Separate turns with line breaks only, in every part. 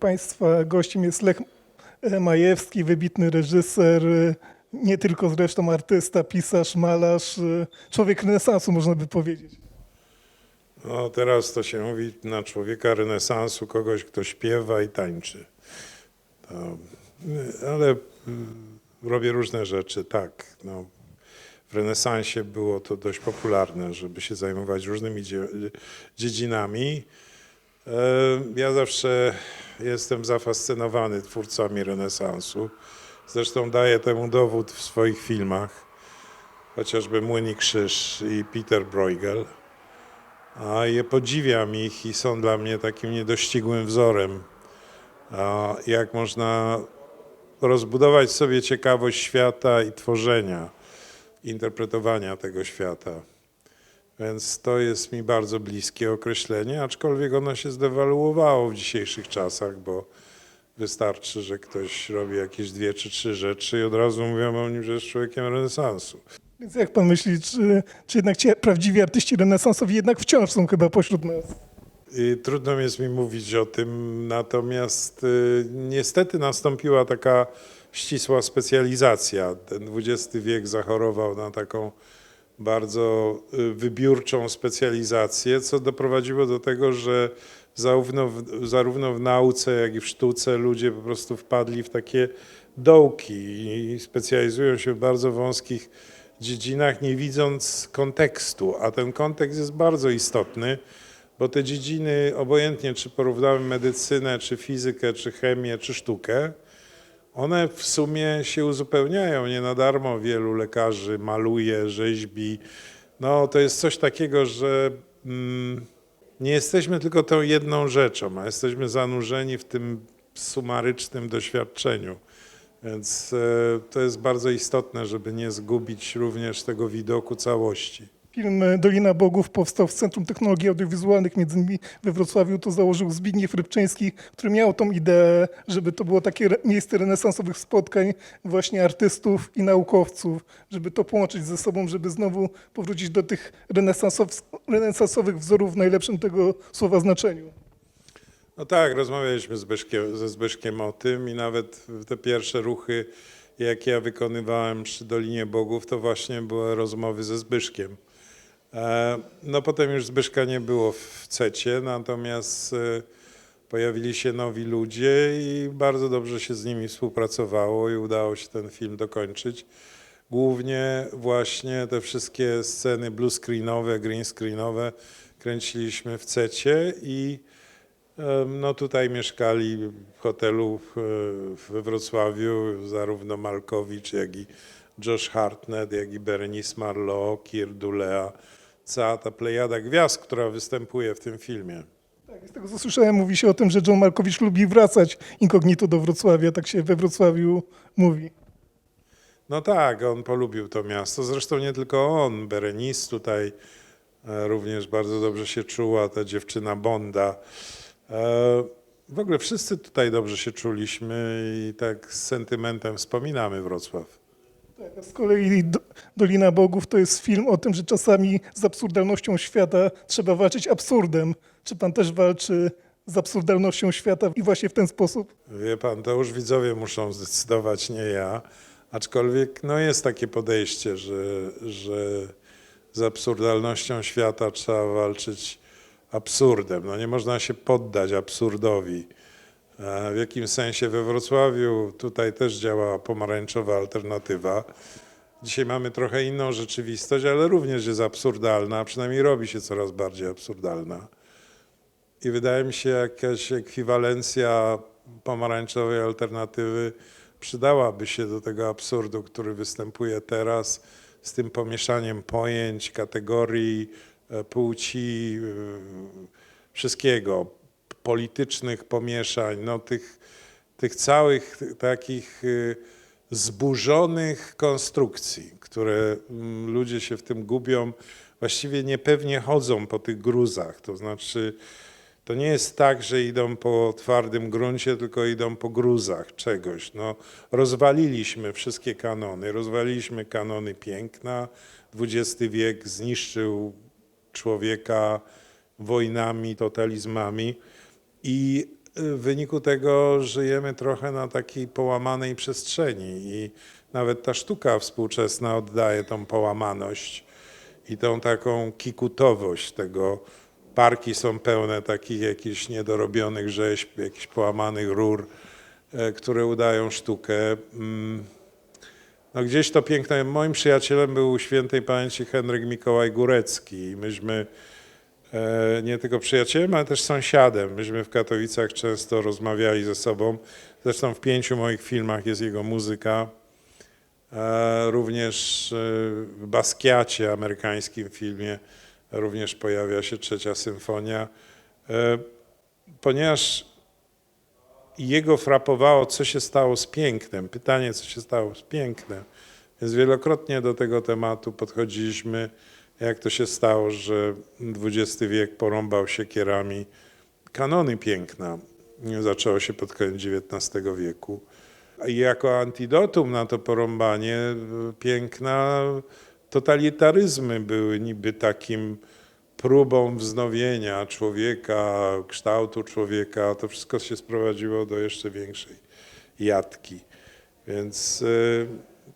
Państwa gościem jest Lech Majewski, wybitny reżyser, nie tylko zresztą artysta, pisarz, malarz, człowiek renesansu można by powiedzieć.
No teraz to się mówi na człowieka renesansu, kogoś, kto śpiewa i tańczy. To, ale mm, robię różne rzeczy, tak. No, w renesansie było to dość popularne, żeby się zajmować różnymi dzie- dziedzinami. Ja zawsze jestem zafascynowany twórcami renesansu. Zresztą daję temu dowód w swoich filmach, chociażby Młyn i Krzyż i Peter Bruegel. A je podziwiam ich i są dla mnie takim niedościgłym wzorem. Jak można rozbudować sobie ciekawość świata i tworzenia, interpretowania tego świata. Więc to jest mi bardzo bliskie określenie, aczkolwiek ono się zdewaluowało w dzisiejszych czasach, bo wystarczy, że ktoś robi jakieś dwie czy trzy rzeczy i od razu mówią o nim, że jest człowiekiem renesansu.
Więc jak pan myśli, czy, czy jednak ci prawdziwi artyści renesansowi jednak wciąż są chyba pośród nas?
I trudno jest mi mówić o tym, natomiast y, niestety nastąpiła taka ścisła specjalizacja. Ten XX wiek zachorował na taką bardzo y, wybiórczą specjalizację, co doprowadziło do tego, że zarówno w, zarówno w nauce, jak i w sztuce ludzie po prostu wpadli w takie dołki i specjalizują się w bardzo wąskich dziedzinach, nie widząc kontekstu, a ten kontekst jest bardzo istotny, bo te dziedziny, obojętnie czy porównamy medycynę, czy fizykę, czy chemię, czy sztukę, one w sumie się uzupełniają. Nie na darmo wielu lekarzy maluje, rzeźbi. No to jest coś takiego, że mm, nie jesteśmy tylko tą jedną rzeczą, a jesteśmy zanurzeni w tym sumarycznym doświadczeniu. Więc e, to jest bardzo istotne, żeby nie zgubić również tego widoku całości.
Film Dolina Bogów powstał w Centrum Technologii Audiowizualnych, między innymi we Wrocławiu. To założył Zbigniew Rybczyński, który miał tą ideę, żeby to było takie miejsce renesansowych spotkań właśnie artystów i naukowców, żeby to połączyć ze sobą, żeby znowu powrócić do tych renesansow- renesansowych wzorów w najlepszym tego słowa znaczeniu.
No tak, rozmawialiśmy z Zbyszkiem, ze Zbyszkiem o tym i nawet te pierwsze ruchy, jakie ja wykonywałem przy Dolinie Bogów, to właśnie były rozmowy ze Zbyszkiem. E, No potem już Zbyszka nie było w CECie, natomiast e, pojawili się nowi ludzie i bardzo dobrze się z nimi współpracowało i udało się ten film dokończyć. Głównie właśnie te wszystkie sceny blue screenowe, green screenowe kręciliśmy w CECie i Em, No tutaj mieszkali w hotelu we Wrocławiu zarówno Malkowicz, jak i Josh Hartnett, jak i Berenice Marlowe, Kier Dulea, cała ta plejada gwiazd, która występuje w tym filmie.
Tak, z tego co słyszałem, mówi się o tym, że John Malkowicz lubi wracać incognito do Wrocławia, tak się we Wrocławiu mówi.
No tak, on polubił to miasto. Zresztą nie tylko on, Berenice tutaj e, również bardzo dobrze się czuła, ta dziewczyna Bonda. E, W ogóle wszyscy tutaj dobrze się czuliśmy i tak z sentymentem wspominamy Wrocław.
Tak, z kolei Do- Dolina Bogów to jest film o tym, że czasami z absurdalnością świata trzeba walczyć absurdem. Czy pan też walczy z absurdalnością świata i właśnie w ten sposób?
Wie pan, to już widzowie muszą zdecydować, nie ja. Aczkolwiek no jest takie podejście, że, że z absurdalnością świata trzeba walczyć absurdem. No nie można się poddać absurdowi. E, W jakim sensie we Wrocławiu tutaj też działa pomarańczowa alternatywa. Dzisiaj mamy trochę inną rzeczywistość, ale również jest absurdalna, a przynajmniej robi się coraz bardziej absurdalna. I wydaje mi się, jakaś ekwiwalencja pomarańczowej alternatywy przydałaby się do tego absurdu, który występuje teraz z tym pomieszaniem pojęć, kategorii, e, płci, e, wszystkiego, politycznych pomieszań, no tych, tych całych takich e, zburzonych konstrukcji, które mm, ludzie się w tym gubią, właściwie niepewnie chodzą po tych gruzach, to znaczy to nie jest tak, że idą po twardym gruncie, tylko idą po gruzach czegoś. No, rozwaliliśmy wszystkie kanony, rozwaliliśmy kanony piękna. XX wiek zniszczył człowieka wojnami, totalizmami i w wyniku tego żyjemy trochę na takiej połamanej przestrzeni i nawet ta sztuka współczesna oddaje tą połamaność i tą taką kikutowość tego. Parki są pełne takich jakichś niedorobionych rzeźb, jakichś połamanych rur, e, które udają sztukę. Mm. No gdzieś to piękne. Moim przyjacielem był świętej pamięci Henryk Mikołaj Górecki i myśmy nie tylko przyjacielem, ale też sąsiadem. Myśmy w Katowicach często rozmawiali ze sobą. Zresztą w pięciu moich filmach jest jego muzyka. E, Również e, w Basquiacie, amerykańskim filmie, również pojawia się trzecia symfonia. E, Ponieważ jego frapowało, co się stało z pięknem, pytanie, co się stało z pięknem, więc wielokrotnie do tego tematu podchodziliśmy, jak to się stało, że XX wiek porąbał siekierami kanony piękna. Zaczęło się pod koniec XIX wieku. I jako antidotum na to porąbanie e, piękna, totalitaryzmy były niby takim próbą wznowienia człowieka, kształtu człowieka. To wszystko się sprowadziło do jeszcze większej jatki. Więc y,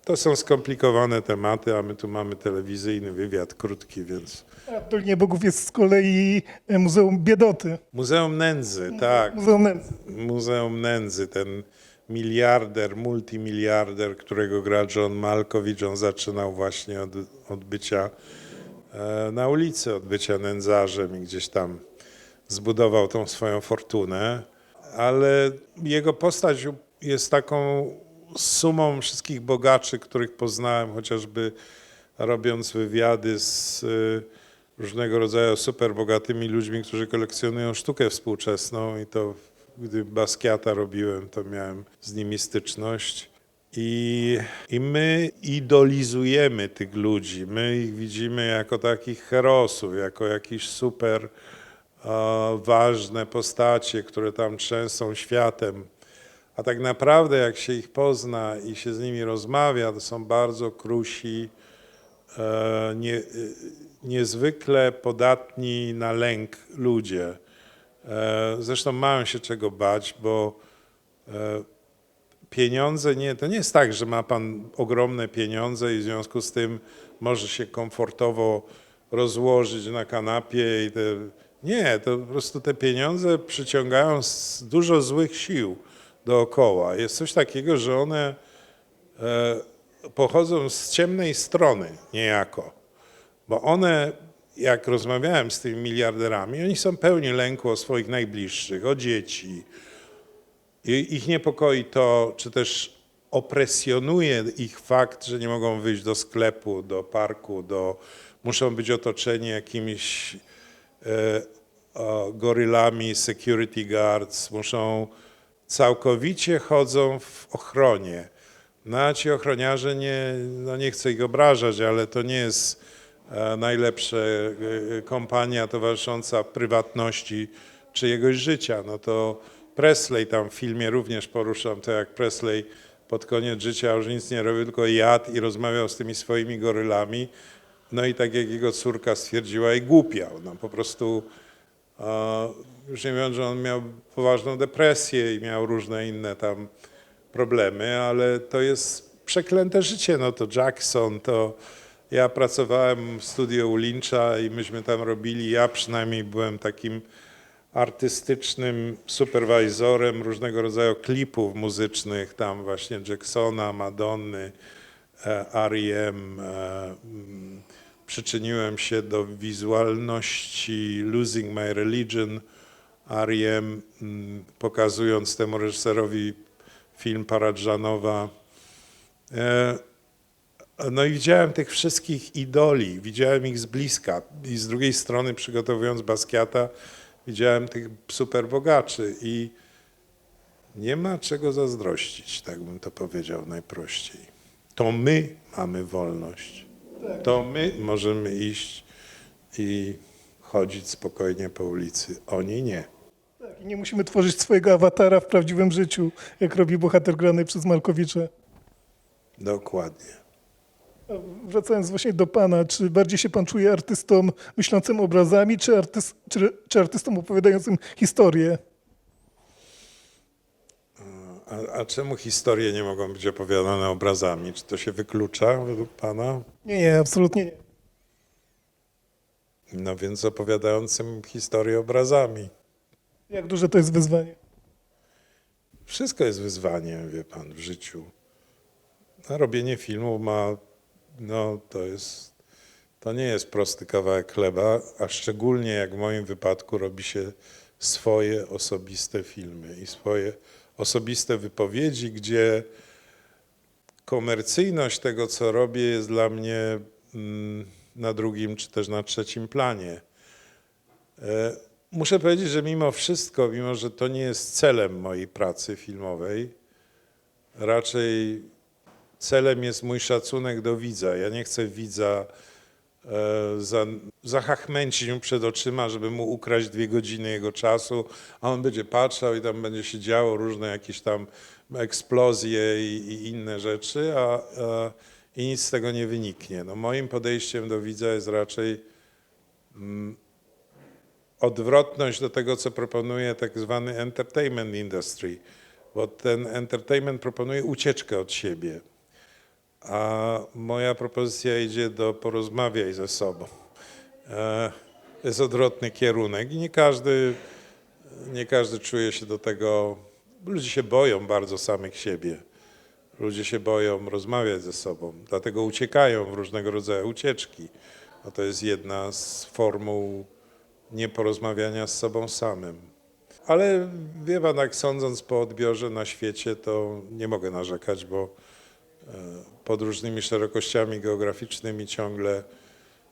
to są skomplikowane tematy, a my tu mamy telewizyjny wywiad krótki, więc.
A Dolinie Bogów jest z kolei e, Muzeum Biedoty.
Muzeum Nędzy, tak.
Muzeum Nędzy.
Muzeum Nędzy, ten miliarder, multimiliarder, którego gra John Malkowicz, on zaczynał właśnie od, od bycia e, na ulicy, od bycia nędzarzem i gdzieś tam zbudował tą swoją fortunę, ale jego postać jest taką sumą wszystkich bogaczy, których poznałem, chociażby robiąc wywiady z y, różnego rodzaju superbogatymi ludźmi, którzy kolekcjonują sztukę współczesną i to gdy Basquiata robiłem, to miałem z nimi styczność. I, I my idolizujemy tych ludzi, my ich widzimy jako takich herosów, jako jakieś super e, ważne postacie, które tam trzęsą światem. A tak naprawdę, jak się ich pozna i się z nimi rozmawia, to są bardzo krusi, e, nie, e, niezwykle podatni na lęk ludzie. E, Zresztą mają się czego bać, bo pieniądze nie, to nie jest tak, że ma pan ogromne pieniądze i w związku z tym może się komfortowo rozłożyć na kanapie i te, nie, to po prostu te pieniądze przyciągają dużo złych sił dookoła. Jest coś takiego, że one e, pochodzą z ciemnej strony niejako, bo one, jak rozmawiałem z tymi miliarderami, oni są pełni lęku o swoich najbliższych, o dzieci, i ich niepokoi to, czy też opresjonuje ich fakt, że nie mogą wyjść do sklepu, do parku, do, muszą być otoczeni jakimiś e, gorylami, security guards, muszą całkowicie chodzą w ochronie. No a ci ochroniarze nie, no nie chcę ich obrażać, ale to nie jest e, najlepsza e, kompania towarzysząca prywatności czyjegoś życia. No to Presley tam w filmie również poruszam to, jak Presley pod koniec życia już nic nie robił, tylko jadł i rozmawiał z tymi swoimi gorylami. No i tak jak jego córka stwierdziła, i głupiał. No po prostu, już nie mówiąc, że on miał poważną depresję i miał różne inne tam problemy, ale to jest przeklęte życie. No to Jackson, to ja pracowałem w studiu u Lyncha i myśmy tam robili, ja przynajmniej byłem takim artystycznym superwajzorem różnego rodzaju klipów muzycznych, tam właśnie Jacksona, Madonny, e, R.E.M. Przyczyniłem się do wizualności Losing My Religion R.E.M., mm, pokazując temu reżyserowi film Paradżanowa. E, No i widziałem tych wszystkich idoli, widziałem ich z bliska i z drugiej strony przygotowując Basquiata widziałem tych superbogaczy i nie ma czego zazdrościć, tak bym to powiedział najprościej. To my mamy wolność. To my możemy iść i chodzić spokojnie po ulicy. Oni nie.
Tak, i nie musimy tworzyć swojego awatara w prawdziwym życiu, jak robi bohater grany przez Malkowicza.
Dokładnie.
A Wracając właśnie do pana, czy bardziej się pan czuje artystą myślącym obrazami, czy, artys- czy, czy artystą opowiadającym historię?
A, a czemu historie nie mogą być opowiadane obrazami? Czy to się wyklucza według Pana?
Nie, nie, absolutnie nie.
No więc opowiadającym historię obrazami.
Jak duże to jest wyzwanie?
Wszystko jest wyzwaniem, wie Pan, w życiu. A robienie filmu ma, no to jest, to nie jest prosty kawałek chleba, a szczególnie jak w moim wypadku robi się swoje osobiste filmy i swoje osobiste wypowiedzi, gdzie komercyjność tego, co robię, jest dla mnie mm, na drugim czy też na trzecim planie. E, Muszę powiedzieć, że mimo wszystko, mimo że to nie jest celem mojej pracy filmowej, raczej celem jest mój szacunek do widza. Ja nie chcę widza za, zachachmęcić mu przed oczyma, żeby mu ukraść dwie godziny jego czasu, a on będzie patrzał i tam będzie się działo różne jakieś tam eksplozje i, i inne rzeczy, a, a, i nic z tego nie wyniknie. No, moim podejściem do widza jest raczej odwrotność do tego, co proponuje tak zwany entertainment industry, bo ten entertainment proponuje ucieczkę od siebie, a moja propozycja idzie do porozmawiaj ze sobą. E, Jest odwrotny kierunek i nie każdy, nie każdy czuje się do tego, ludzie się boją bardzo samych siebie. Ludzie się boją rozmawiać ze sobą, dlatego uciekają w różnego rodzaju ucieczki. No to jest jedna z formuł nieporozmawiania z sobą samym. Ale wie pan, jak sądząc po odbiorze na świecie, to nie mogę narzekać, bo pod różnymi szerokościami geograficznymi ciągle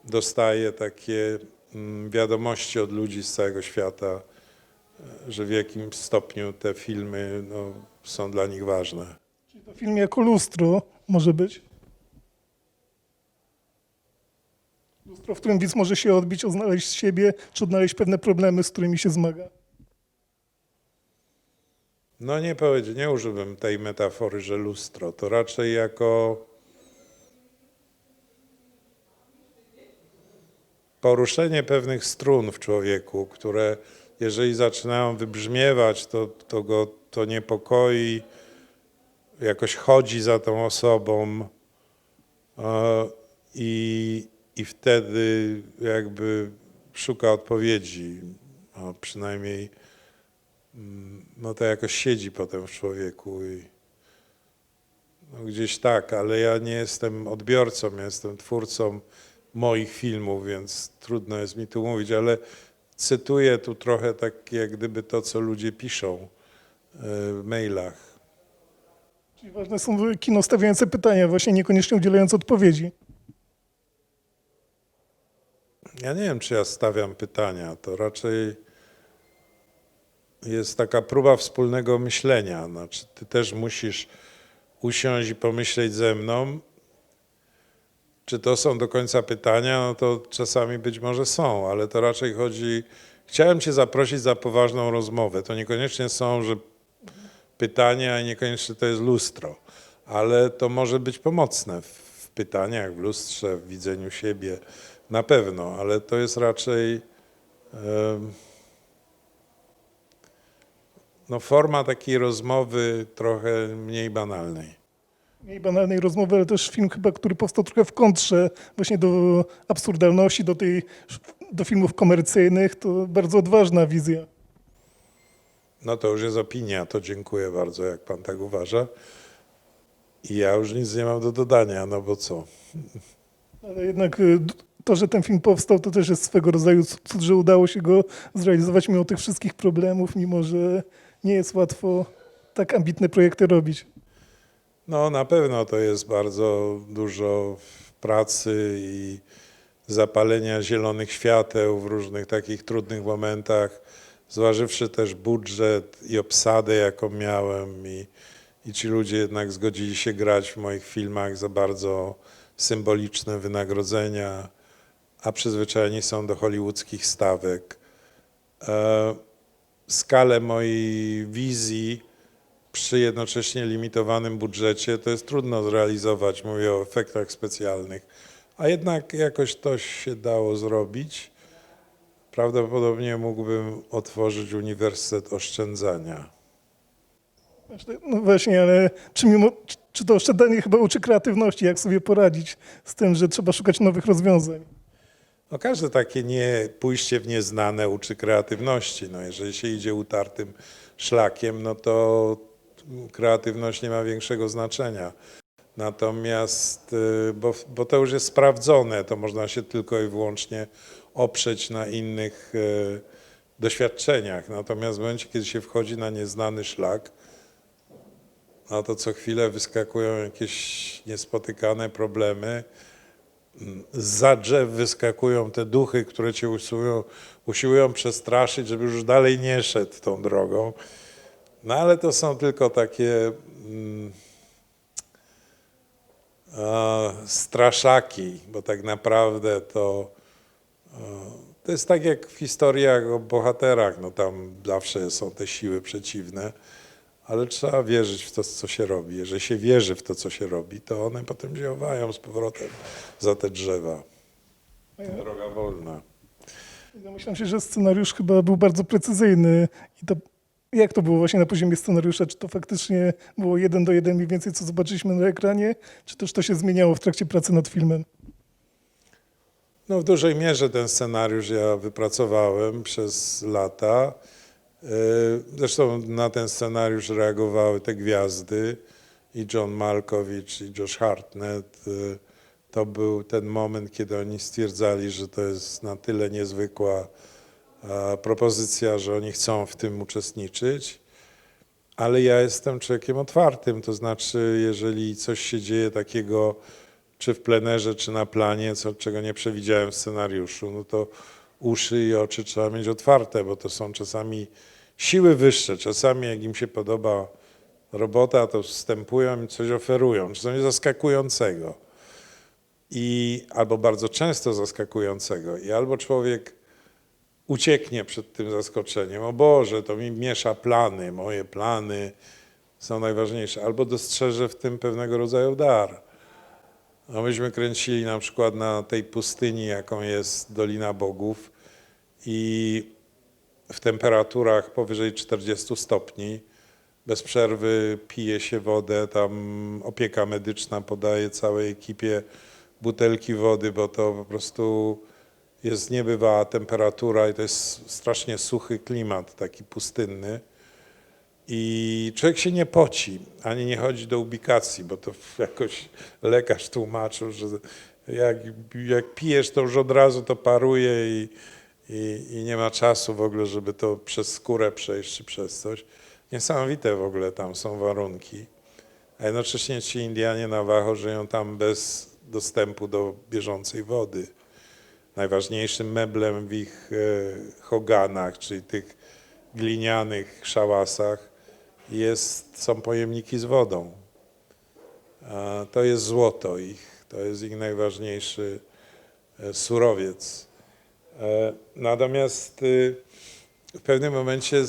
dostaję takie mm, wiadomości od ludzi z całego świata, e, że w jakim stopniu te filmy no, są dla nich ważne.
Czyli to film jako lustro może być? Lustro, w którym widz może się odbić, odnaleźć siebie, czy odnaleźć pewne problemy, z którymi się zmaga.
No nie powiedzieć, nie używam tej metafory, że lustro. To raczej jako poruszenie pewnych strun w człowieku, które jeżeli zaczynają wybrzmiewać, to, to go to niepokoi, jakoś chodzi za tą osobą i, i wtedy jakby szuka odpowiedzi, a przynajmniej no to jakoś siedzi potem w człowieku i no gdzieś tak, ale ja nie jestem odbiorcą, ja jestem twórcą moich filmów, więc trudno jest mi tu mówić, ale cytuję tu trochę tak jak gdyby to, co ludzie piszą e, w mailach.
Czyli ważne są kino stawiające pytania, właśnie niekoniecznie udzielające odpowiedzi.
Ja nie wiem, czy ja stawiam pytania, to raczej jest taka próba wspólnego myślenia. Znaczy, ty też musisz usiąść i pomyśleć ze mną, czy to są do końca pytania, no to czasami być może są, ale to raczej chodzi. Chciałem Cię zaprosić za poważną rozmowę. To niekoniecznie są, że pytania i niekoniecznie to jest lustro, ale to może być pomocne w, pytaniach, w lustrze, w widzeniu siebie. Na pewno, ale to jest raczej em, no, forma takiej rozmowy trochę mniej banalnej.
Mniej banalnej rozmowy, ale też film chyba, który powstał trochę w kontrze właśnie do absurdalności, do, tej, do filmów komercyjnych. To bardzo odważna wizja.
No to już jest opinia, to dziękuję bardzo, jak pan tak uważa. I ja już nic nie mam do dodania, no bo co?
Ale jednak y, to, że ten film powstał, to też jest swego rodzaju cud, że udało się go zrealizować mimo tych wszystkich problemów, mimo że nie jest łatwo tak ambitne projekty robić.
No na pewno to jest bardzo dużo pracy i zapalenia zielonych świateł w różnych takich trudnych momentach, zważywszy też budżet i obsadę, jaką miałem i, i ci ludzie jednak zgodzili się grać w moich filmach za bardzo symboliczne wynagrodzenia, a przyzwyczajeni są do hollywoodzkich stawek. E, skalę mojej wizji przy jednocześnie limitowanym budżecie to jest trudno zrealizować, mówię o efektach specjalnych, a jednak jakoś to się dało zrobić. Prawdopodobnie mógłbym otworzyć Uniwersytet Oszczędzania.
No właśnie, ale czy, mimo, czy- to oszczędzanie chyba uczy kreatywności, jak sobie poradzić z tym, że trzeba szukać nowych rozwiązań?
No każde takie nie, pójście w nieznane uczy kreatywności. No jeżeli się idzie utartym szlakiem, no to kreatywność nie ma większego znaczenia. Natomiast, y, bo, bo to już jest sprawdzone, to można się tylko i wyłącznie oprzeć na innych y, doświadczeniach. Natomiast w momencie, kiedy się wchodzi na nieznany szlak, no to co chwilę wyskakują jakieś niespotykane problemy. Za drzew wyskakują te duchy, które cię usiłują, usiłują przestraszyć, żeby już dalej nie szedł tą drogą. No ale to są tylko takie mm, e, straszaki, bo tak naprawdę to e, to jest tak jak w historiach o bohaterach, no tam zawsze są te siły przeciwne, ale trzeba wierzyć w to, co się robi. Jeżeli się wierzy w to, co się robi, to one potem działają z powrotem za te drzewa. Droga wolna.
Domyślam się, że scenariusz chyba był bardzo precyzyjny. I to, jak to było właśnie na poziomie scenariusza? Czy to faktycznie było jeden do jeden mniej więcej, co zobaczyliśmy na ekranie? Czy też to się zmieniało w trakcie pracy nad filmem?
No w dużej mierze ten scenariusz ja wypracowałem przez lata. Yy, Zresztą na ten scenariusz reagowały te gwiazdy i John Malkovich i Josh Hartnett. Yy, To był ten moment, kiedy oni stwierdzali, że to jest na tyle niezwykła a, propozycja, że oni chcą w tym uczestniczyć. Ale ja jestem człowiekiem otwartym, to znaczy, jeżeli coś się dzieje takiego, czy w plenerze, czy na planie, co, czego nie przewidziałem w scenariuszu, no to uszy i oczy trzeba mieć otwarte, bo to są czasami siły wyższe. Czasami, jak im się podoba robota, to wstępują i coś oferują, czasami zaskakującego. I albo bardzo często zaskakującego. I albo człowiek ucieknie przed tym zaskoczeniem. O Boże, to mi miesza plany, moje plany są najważniejsze. Albo dostrzeże w tym pewnego rodzaju dar. No myśmy kręcili na przykład na tej pustyni, jaką jest Dolina Bogów i w temperaturach powyżej 40 stopni bez przerwy pije się wodę, tam opieka medyczna podaje całej ekipie butelki wody, bo to po prostu jest niebywała temperatura i to jest strasznie suchy klimat, taki pustynny. I człowiek się nie poci, ani nie chodzi do ubikacji, bo to jakoś lekarz tłumaczył, że jak, jak pijesz, to już od razu to paruje i, i, i nie ma czasu w ogóle, żeby to przez skórę przejść czy przez coś. Niesamowite w ogóle tam są warunki. A jednocześnie ci Indianie Navajo żyją tam bez dostępu do bieżącej wody. Najważniejszym meblem w ich e, hoganach, czyli tych glinianych szałasach, jest, są pojemniki z wodą. To jest złoto ich, to jest ich najważniejszy e, surowiec. E, Natomiast y, w pewnym momencie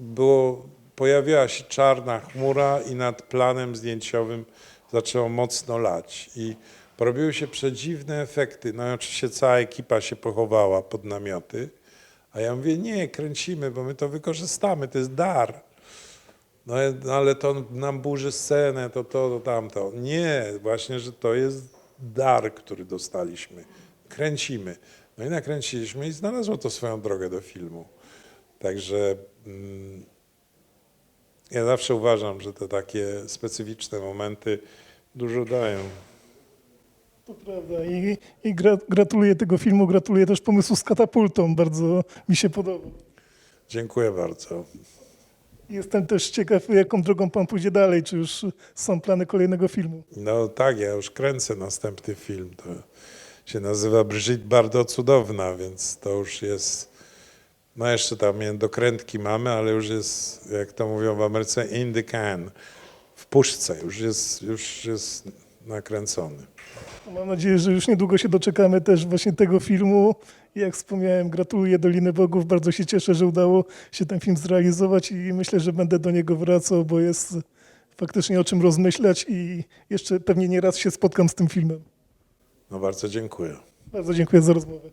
było, pojawiła się czarna chmura i nad planem zdjęciowym zaczęło mocno lać. I porobiły się przedziwne efekty. No i oczywiście cała ekipa się pochowała pod namioty. A ja mówię, nie, kręcimy, bo my to wykorzystamy, to jest dar. No no ale to nam burzy scenę, to to, to tamto. Nie, właśnie, że to jest dar, który dostaliśmy. Kręcimy. No i nakręciliśmy i znalazło to swoją drogę do filmu. Także mm, ja zawsze uważam, że te takie specyficzne momenty dużo dają.
To prawda. I, i gra, gratuluję tego filmu, gratuluję też pomysłu z katapultą. Bardzo mi się podoba.
Dziękuję bardzo.
Jestem też ciekaw, jaką drogą pan pójdzie dalej. Czy już są plany kolejnego filmu?
No tak, ja już kręcę następny film. To się nazywa Brigitte bardzo cudowna, więc to już jest. No jeszcze tam dokrętki mamy, ale już jest, jak to mówią w Ameryce, in the can, w puszce, już jest, już jest nakręcony.
Mam nadzieję, że już niedługo się doczekamy też właśnie tego filmu. Jak wspomniałem, gratuluję Doliny Bogów. Bardzo się cieszę, że udało się ten film zrealizować i myślę, że będę do niego wracał, bo jest faktycznie o czym rozmyślać i jeszcze pewnie nie raz się spotkam z tym filmem.
No bardzo dziękuję.
Bardzo dziękuję za rozmowę.